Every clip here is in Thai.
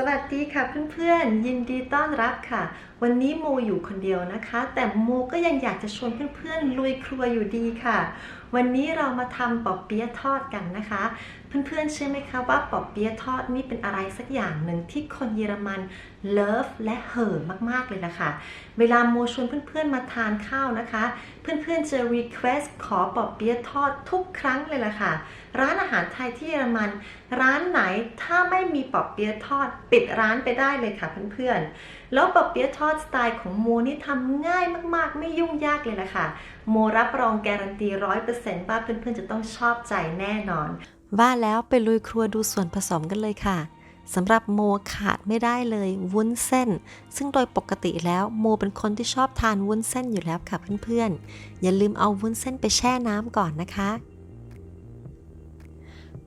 สวัสดีค่ะเพื่อนๆ ยินดีต้อนรับค่ะ วันนี้โมอยู่คนเดียวนะคะ แต่โมก็ยังอยากจะชวนเพื่อนๆลุยครัวอยู่ดีค่ะ วันนี้เรามาทำปอเปี๊ยะทอดกันนะคะ เพื่อนๆเชื่อไหมคะว่าปอบเปี๊ยะทอดนี่เป็นอะไรสักอย่างหนึ่งที่คนเยอรมันเลิฟและเห่อมากๆเลยนะคะ เวลาโมชวนเพื่อนๆมาทานข้าวนะคะ เพื่อนๆจะ request ขอปอบเปี๊ยะทอดทุกครั้งเลยล่ะค่ะ ร้านอาหารไทยที่เยอรมัน ร้านไหนถ้าไม่มีปอบเปี๊ยะทอดปิดร้านไปได้เลยค่ะเพื่อนๆ แล้วปอบเปี๊ยะทอดสไตล์ของโมนี่ทำง่ายมากๆ ไม่ยุ่งยากเลยล่ะค่ะ โมรับรองการันตีร้อยเปอร์เซ็นต์ว่าเพื่อนๆจะต้องชอบใจแน่นอน ว่าแล้วไปลุยครัวดูส่วนผสมกันเลยค่ะสำหรับโมขาดไม่ได้เลยวุ้นเส้น ซึ่งโดยปกติแล้วโมเป็นคนที่ชอบทานวุ้นเส้นอยู่แล้วค่ะเพื่อนๆ อย่าลืมเอาวุ้นเส้นไปแช่น้ำก่อนนะคะ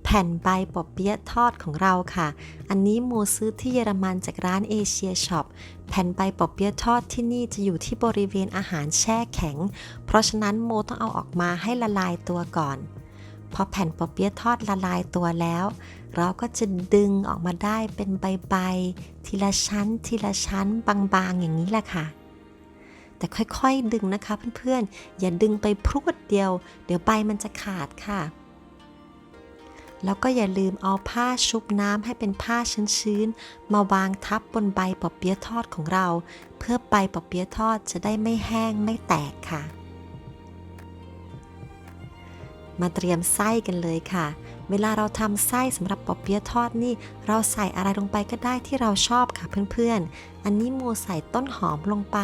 แผ่นใบปอเปี๊ยะทอดของเราค่ะ อันนี้โมซื้อที่เยอรมันจากร้านเอเชียช็อปแผ่นใบปอเปี๊ยะทอดที่นี่จะอยู่ที่บริเวณอาหารแช่แข็ง เพราะฉะนั้นโมต้องเอาออกมาให้ละลายตัวก่อน พอแผ่นปอเปี๊ยะทอดละลายตัวแล้ว เราก็จะดึงออกมาได้เป็นใบๆทีละชั้น ทีละชั้นบางๆอย่างนี้แหละค่ะ แต่ค่อยๆดึงนะคะเพื่อนๆ อย่าดึงไปพรวดเดียว เดี๋ยวใบมันจะขาดค่ะ แล้วก็อย่าลืมเอาผ้าชุบน้ำให้เป็นผ้าชื้นๆ มาวางทับบนใบปอเปี๊ยะทอดของเรา เพื่อใบปอเปี๊ยะทอดจะได้ไม่แห้งไม่แตกค่ะ มาเตรียมไส้กันเลยค่ะ เวลาเราทำไส้สำหรับปอเปี๊ยะทอดนี่ เราใส่อะไรลงไปก็ได้ที่เราชอบค่ะเพื่อนๆ อันนี้โมใส่ต้นหอมลงไป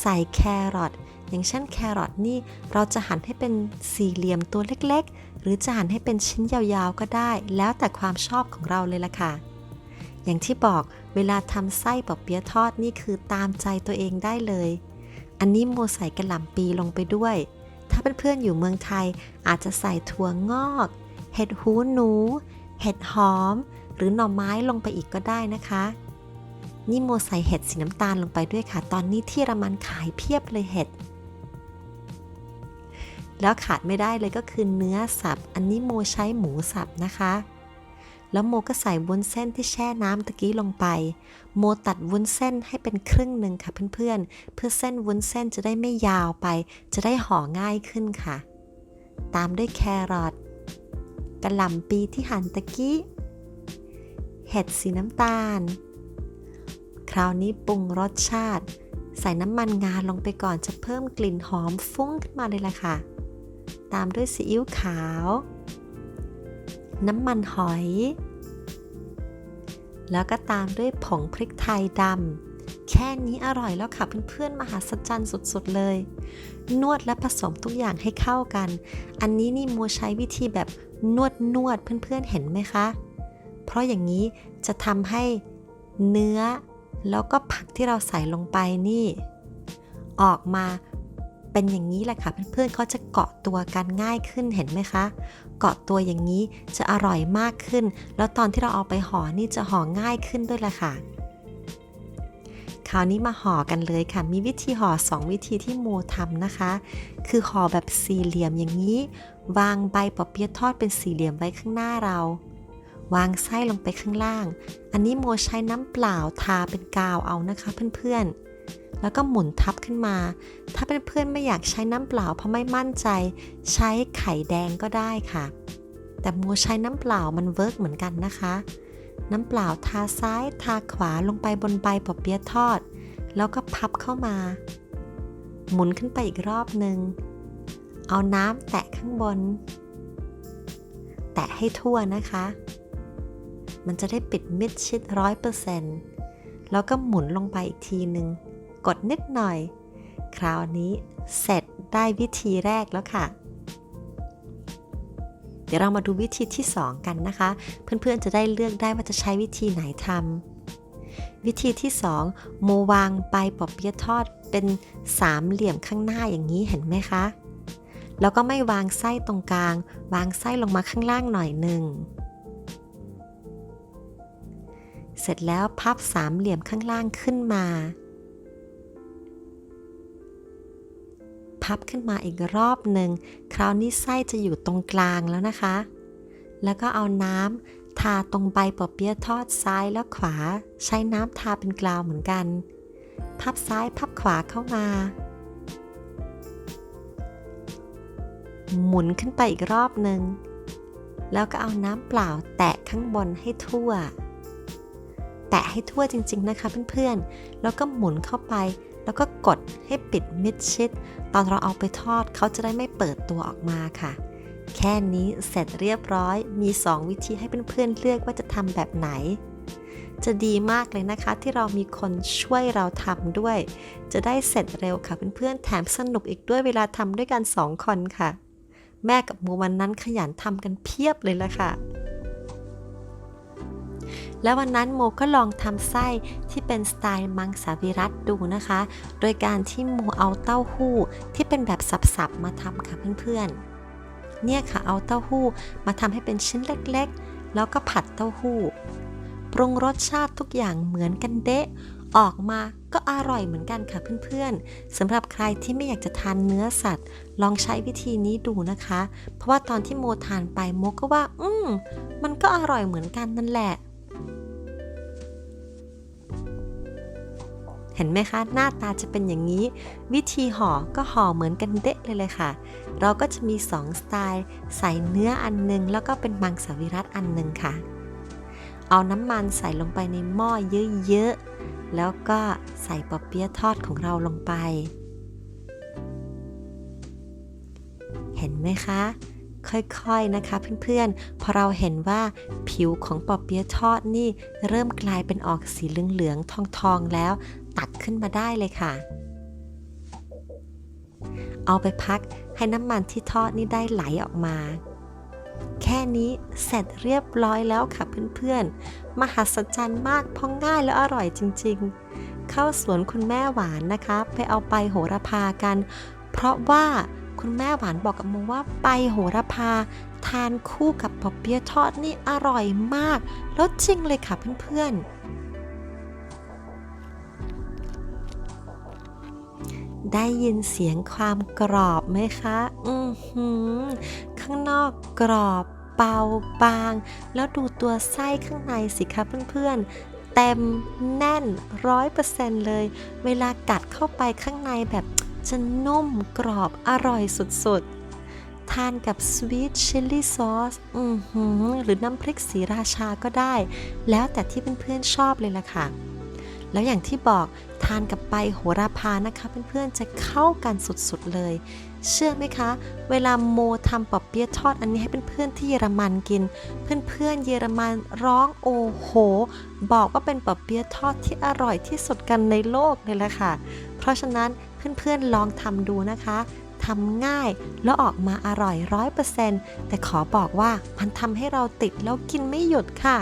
ใส่แครอทอย่างเช่นแครอทนี่เราจะหั่นให้เป็นสี่เหลี่ยมตัวเล็กๆ หรือจะหั่นให้เป็นชิ้นยาวๆก็ได้ แล้วแต่ความชอบของเราเลยล่ะค่ะ อย่างที่บอกเวลาทำไส้ปอเปี๊ยะทอดนี่คือตามใจตัวเองได้เลย อันนี้โมใส่กระหล่ำปีลงไปด้วย ถ้าเพื่อนๆอยู่เมืองไทย อาจจะใส่ถั่วงอก เห็ดหูหนู เห็ดหอม หรือหน่อไม้ลงไปอีกก็ได้นะคะ นี่โมใส่เห็ดสีน้ำตาลลงไปด้วยค่ะ ตอนนี้ที่ระมันขายเพียบเลยเห็ด แล้วขาดไม่ได้เลยก็คือเนื้อสับ อันนี้โมใช้หมูสับนะคะ แล้วโมก็ใส่วุ้นเส้นที่แช่น้ำตะกี้ลงไป โมตัดวุ้นเส้นให้เป็นครึ่งหนึ่งค่ะเพื่อนๆ เพื่อเส้นวุ้นเส้นจะได้ไม่ยาวไป จะได้ห่อง่ายขึ้นค่ะ ตามด้วยแครอทกระหล่ำปีที่หั่นตะกี้ เห็ดสีน้ำตาล คราวนี้ปรุงรสชาติ ใส่น้ำมันงาลงไปก่อนจะเพิ่มกลิ่นหอมฟุ้งขึ้นมาเลยล่ะค่ะ ตามด้วยซีอิ๊วขาว น้ำมันหอย แล้วก็ตามด้วยผงพริกไทยดำ แค่นี้อร่อยแล้วค่ะเพื่อนๆ มหาศจรรย์สุดๆเลย นวดและผสมทุกอย่างให้เข้ากัน อันนี้นี่มัวใช้วิธีแบบนวดนวดเพื่อนๆ เห็นไหมคะ เพราะอย่างนี้จะทำให้เนื้อ แล้วก็ผักที่เราใส่ลงไปนี่ ออกมา เป็นอย่างนี้แหละค่ะเพื่อนๆเขาจะเกาะตัวกันง่ายขึ้นเห็นไหมคะ เกาะตัวอย่างนี้จะอร่อยมากขึ้น แล้วตอนที่เราเอาไปห่อนี่จะห่อง่ายขึ้นด้วยละค่ะ คราวนี้มาห่อกันเลยค่ะ มีวิธีห่อ 2 วิธีที่โมทำนะคะ คือห่อแบบสี่เหลี่ยมอย่างนี้ วางใบปอเปี๊ยะทอดเป็นสี่เหลี่ยมไว้ข้างหน้าเราวางไส้ลงไปข้างล่าง อันนี้โมใช้น้ำเปล่าทาเป็นกาวเอานะคะเพื่อนๆ แล้วก็หมุนทับขึ้นมา ถ้าเพื่อนๆไม่อยากใช้น้ำเปล่าเพราะไม่มั่นใจ ใช้ไข่แดงก็ได้ค่ะ แต่โมใช้น้ำเปล่ามันเวิร์กเหมือนกันนะคะ น้ำเปล่าทาซ้ายทาขวาลงไปบนใบปอเปี๊ยะทอด แล้วก็พับเข้ามา หมุนขึ้นไปอีกรอบหนึ่งเอาน้ำแตะข้างบน แตะให้ทั่วนะคะ มันจะได้ปิดมิดชิดร้อยเปอร์เซ็นต์แล้วก็หมุนลงไปอีกทีหนึ่ง กดนิดหน่อย คราวนี้เสร็จได้วิธีแรกแล้วค่ะ เดี๋ยวเรามาดูวิธีที่ 2 กันนะคะ เพื่อนๆจะได้เลือกได้ว่าจะใช้วิธีไหนทำวิธีที่ 2 โมวางใบปอเปี๊ยะทอดเป็นสามเหลี่ยมข้างหน้าอย่างนี้เห็นไหมคะ แล้วก็ไม่วางไส้ตรงกลาง วางไส้ลงมาข้างล่างหน่อยหนึ่งเสร็จแล้วพับสามเหลี่ยมข้างล่างขึ้นมา พับขึ้นมาอีกรอบหนึ่ง คราวนี้ไส้จะอยู่ตรงกลางแล้วนะคะ แล้วก็เอาน้ำทาตรงใบปอเปี๊ยะทอดซ้ายและขวา ใช้น้ำทาเป็นกลาวเหมือนกัน พับซ้ายพับขวาเข้ามา หมุนขึ้นไปอีกรอบหนึ่ง แล้วก็เอาน้ำเปล่าแตะข้างบนให้ทั่ว แตะให้ทั่วจริงๆนะคะเพื่อนๆ แล้วก็หมุนเข้าไป แล้วก็กดให้ปิดมิดชิด ตอนเราเอาไปทอดเขาจะได้ไม่เปิดตัวออกมาค่ะ แค่นี้เสร็จเรียบร้อย มี 2 วิธีให้เพื่อนๆเลือกว่าจะทำแบบไหน จะดีมากเลยนะคะ ที่เรามีคนช่วยเราทำด้วย จะได้เสร็จเร็วค่ะเพื่อนๆแถมสนุกอีกด้วยเวลาทำด้วยกัน 2 คนค่ะ แม่กับโมวันนั้นขยันทำกันเพียบเลยละค่ะ แล้ววันนั้นโมก็ลองทำไส้ที่เป็นสไตล์มังสวิรัตดูนะคะ โดยการที่โมเอาเต้าหู้ที่เป็นแบบสับๆมาทำค่ะเพื่อนๆ เนี่ยค่ะเอาเต้าหู้มาทำให้เป็นชิ้นเล็กๆ แล้วก็ผัดเต้าหู้ปรุงรสชาติทุกอย่างเหมือนกันเดะออกมาก็อร่อยเหมือนกันค่ะเพื่อนๆสำหรับใครที่ไม่อยากจะทานเนื้อสัตว์ ลองใช้วิธีนี้ดูนะคะ เพราะว่าตอนที่โมทานไปโมก็ว่า อืมมันก็อร่อยเหมือนกันนั่นแหละ เห็นไหมคะ หน้าตาจะเป็นอย่างนี้ วิธีห่อก็ห่อเหมือนกันเดะเลยเลยค่ะ เราก็จะมี 2 สไตล์ ใส่เนื้ออันหนึง แล้วก็เป็นมังสวิรัตอันหนึ่งค่ะ เอาน้ำมันใส่ลงไปในหม้อเยอะๆ แล้วก็ใส่ปอเปี๊ยะทอดของเราลงไป เห็นไหมคะค่อยๆนะคะเพื่อนๆ พอเราเห็นว่าผิวของปอเปี๊ยะทอดนี่เริ่มกลายเป็นออกสีเหลืองๆทองๆแล้ว ตักขึ้นมาได้เลยค่ะ เอาไปพักให้น้ำมันที่ทอดนี่ได้ไหลออกมา แค่นี้เสร็จเรียบร้อยแล้วค่ะเพื่อนๆ มหัศจรรย์มากเพราะง่ายและอร่อยจริง ๆ เข้าสวนคุณแม่หวานนะคะ ไปเอาไปโหระพากัน เพราะว่าคุณแม่หวานบอกกับโมว่าไปโหระพา ทานคู่กับปอเปี๊ยะทอดนี่อร่อยมาก แล้วจริงเลยค่ะเพื่อนๆ ได้ยินเสียงความกรอบไหมคะ อือหือ ข้างนอกกรอบเบาบาง แล้วดูตัวไส้ข้างในสิคะเพื่อนๆ เต็มแน่นร้อยเปอร์เซ็นต์เลย เวลากัดเข้าไปข้างในแบบจะนุ่มกรอบอร่อยสุดๆ ทานกับสวีทชิลลี่ซอสอือหือหรือน้ำพริกสีราชาก็ได้ แล้วแต่ที่เพื่อนๆชอบเลยล่ะค่ะ แล้วอย่างที่บอกทานกับใบโหระพานะคะ เพื่อนๆจะเข้ากันสุดๆเลย เชื่อไหมคะ เวลาโมทำปอเปี๊ยะทอดอันนี้ให้เพื่อนๆที่เยอรมันกิน เพื่อนๆเยอรมันร้องโอ้โห บอกว่าเป็นปอเปี๊ยะทอดที่อร่อยที่สุดกันในโลกเลยละค่ะ เพราะฉะนั้นเพื่อนๆลองทำดูนะคะทำง่ายแล้วออกมาอร่อยร้อยเปอร์เซ็นต์แต่ขอบอกว่ามันทำให้เราติดแล้วกินไม่หยุดค่ะ